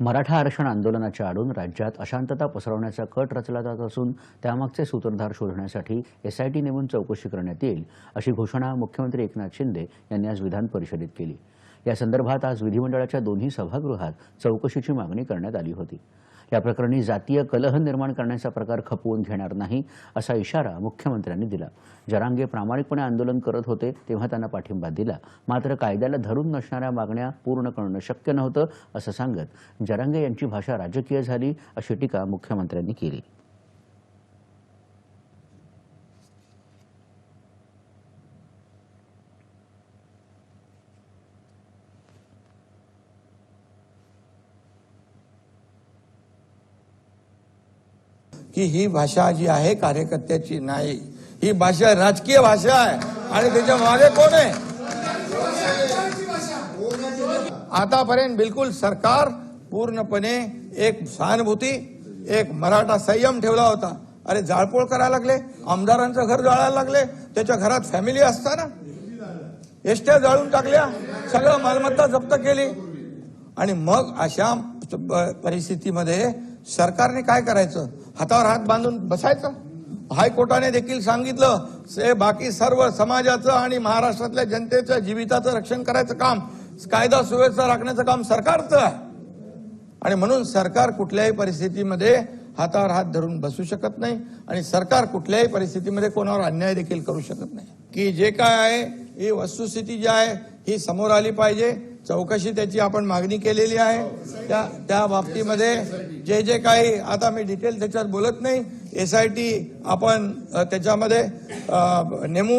मराठा आरक्षण आंदोलनाच्या आडून राज्यात अशांतता पसरवण्याचा कट रचला जात असून त्यामागचे सूत्रधार शोधण्यासाठी एसआयटी नेमून चौकशी करण्यात येईल अशी घोषणा मुख्यमंत्री एकनाथ शिंदे यांनी आज विधान परिषदेत केली. या संदर्भात आज विधिमंडळाच्या दोन्ही सभागृहात चौकशीची मागणी करण्यात आली होती. या प्रकरणी जातीय कलह निर्माण करण्याचा प्रकार खपवून घेणार नाही असा इशारा मुख्यमंत्र्यांनी दिला. जरांगे प्रामाणिकपणे आंदोलन करत होते तेव्हा त्यांना पाठिंबा दिला. मात्र कायद्याला धरून नसणाऱ्या मागण्या पूर्ण करणं शक्य नव्हतं असं सांगत जरांगे यांची भाषा राजकीय झाली अशी टीका मुख्यमंत्र्यांनी केली. की ही भाषा जी आहे कार्यकर्त्याची नाही. ही भाषा राजकीय भाषा आहे. आणि त्याच्यामागे कोण आहे? आतापर्यंत बिलकुल सरकार पूर्णपणे एक सहानुभूती एक मराठा संयम ठेवला होता. अरे जाळपोळ करायला लागले आमदारांचं घर जाळायला लागले त्याच्या घरात फॅमिली असताना? एसट्या जाळून टाकल्या सगळं मालमत्ता जप्त केली. आणि मग अशा परिस्थितीमध्ये सरकारने काय करायचं? हातावर हात बांधून बसायचं. हायकोर्टाने देखील सांगितलं से बाकी सर्व समाजाचं आणि महाराष्ट्रातल्या जनतेच्या जीविताचं रक्षण करायचं काम कायदा सुव्यवस्था राखण्याचं काम सरकारचं आहे. आणि म्हणून सरकार कुठल्याही परिस्थितीमध्ये हातावर हात धरून बसू शकत नाही आणि सरकार कुठल्याही परिस्थितीमध्ये कोणावर अन्याय देखील करू शकत नाही. की जे काय आहे ही वस्तुस्थिती जी आहे ही समोर आली पाहिजे. चौकशी त्याची आपण मागणी केलेली आहे. त्या त्या बाबतीमध्ये जे जे काही आता मी डिटेल त्याच्यात बोलत नाही. एस आय टी आपण त्याच्यामध्ये नेमू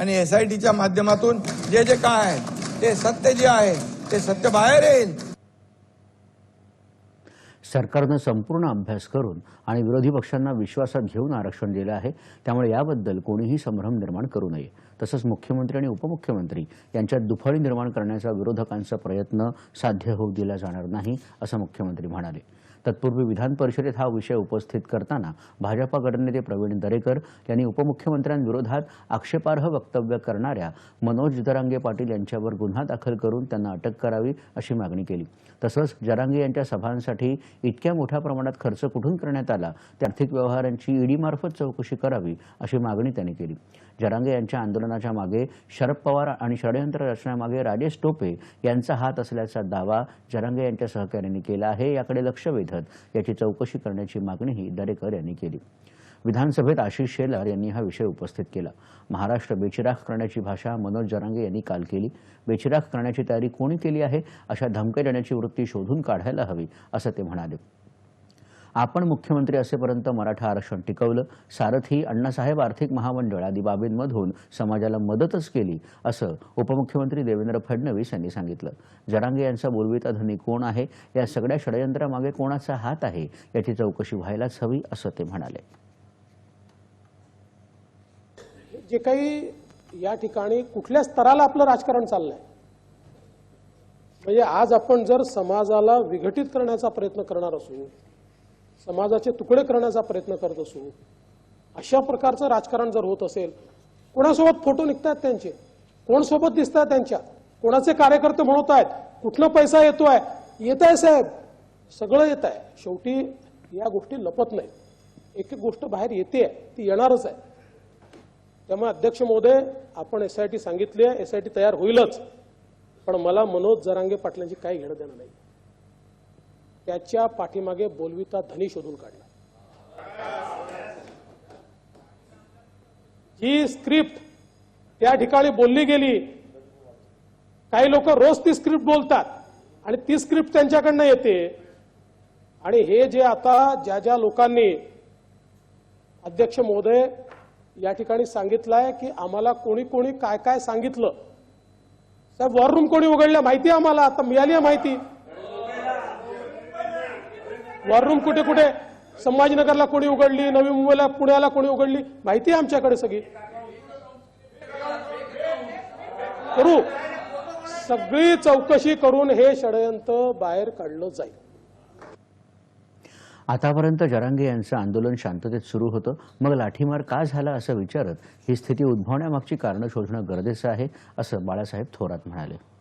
आणि एस आय टीच्या माध्यमातून जे जे काय आहे ते सत्य जे आहे ते सत्य बाहेर येईल. सरकारनं संपूर्ण अभ्यास करून आणि विरोधी पक्षांना विश्वासात घेऊन आरक्षण दिलं आहे. त्यामुळे याबद्दल कोणीही संभ्रम निर्माण करू नये. तसंच मुख्यमंत्री आणि उपमुख्यमंत्री यांच्यात दुफाळी निर्माण करण्याचा विरोधकांचा प्रयत्न साध्य होऊ दिला जाणार नाही असं मुख्यमंत्री म्हणाले. तत्पूर्वी विधान परिषदेत हा विषय उपस्थित करताना भाजपा गटनेते प्रवीण दरेकर यांनी उपमुख्यमंत्र्यांविरोधात आक्षेपार्ह वक्तव्य करणाऱ्या मनोज जरांगे पाटील यांच्यावर गुन्हा दाखल करून त्यांना अटक करावी अशी मागणी केली. तसंच जरांगे यांच्या सभांसाठी इतक्या मोठ्या प्रमाणात खर्च कुठून करण्यात आला? त्या आर्थिक व्यवहारांची ईडीमार्फत चौकशी करावी अशी मागणी त्यांनी केली. जरांगे यांच्या आंदोलनाच्या मागे शरद पवार आणि षडयंत्र रचण्यामागे राजेश टोपे यांचा हात असल्याचा दावा जरांगे यांच्या सहकाऱ्यांनी केला आहे. याकडे लक्ष वेध पद्धत याची चौकशी करण्याची मागणीही दरेकर यांनी केली. विधानसभेत आशिष शेलार यांनी हा विषय उपस्थित केला. महाराष्ट्र बेचिराख करण्याची भाषा मनोज जरांगे यांनी काल केली. बेचिराख करण्याची तयारी कोणी केली आहे? अशा धमक्या देण्याची वृत्ती शोधून काढायला हवी असं ते म्हणाले. आपण मुख्यमंत्री असेपर्यंत मराठा आरक्षण टिकवलं सारथी अण्णासाहेब आर्थिक महामंडळ आदी बाबींमधून समाजाला मदतच केली असं उपमुख्यमंत्री देवेंद्र फडणवीस यांनी सांगितलं. जरांगे यांचा बोलविता धनी कोण आहे? या सगळ्या षडयंत्रामागे कोणाचा हात आहे? याची चौकशी व्हायलाच हवी असं ते म्हणाले. जे काही या ठिकाणी कुठल्या स्तराला आपलं राजकारण चाललंय म्हणजे आज आपण जर समाजाला विघटित करण्याचा प्रयत्न करणार असू समाजाचे तुकडे करण्याचा प्रयत्न करत असू अशा प्रकारचं राजकारण जर होत असेल कोणासोबत फोटो निघतात त्यांचे? कोण सोबत दिसत त्यांच्या? कोणाचे कार्यकर्ते म्हणत आहेत कुठला पैसा येतोय? येत आहे साहेब. सगळं येत आहे शेवटी या गोष्टी लपत नाहीत. एक एक गोष्ट बाहेर येते ती येणारच आहे. त्यामुळे अध्यक्ष महोदय आपण एसआयटी सांगितली आहे एसआयटी तयार होईलच. पण मला मनोज जरांगे पाटलांची काही घेणं देणं नाही. त्याच्या पाठीमागे बोलविता धनी शोधून काढला. ही स्क्रिप्ट त्या ठिकाणी बोलली गेली. काही लोक रोज ती स्क्रिप्ट बोलतात आणि ती स्क्रिप्ट त्यांच्याकडनं येते. आणि हे जे आता ज्या ज्या लोकांनी अध्यक्ष महोदय या ठिकाणी सांगितलंय की आम्हाला कोणी कोणी काय काय सांगितलं. साहेब वॉर रूम कोणी उघडल्या माहिती आम्हाला? आता मिळाली आहे माहिती. वॉर रूम कुठे कुठे? संभाजीनगरला कोणी उघडली? नवी मुंबईला पुण्याला कोणी उघडली? माहिती आहे आमच्याकडे सगळी. करू. सगळी चौकशी करून हे षडयंत्र बाहेर काढलं जाईल. आतापर्यंत जरांगे यांचं आंदोलन शांततेत सुरू होतं. मग लाठीमार का झाला असं विचारत ही स्थिती उद्भवण्यामागची कारणं शोधणं गरजेचं आहे असं बाळासाहेब थोरात म्हणाले.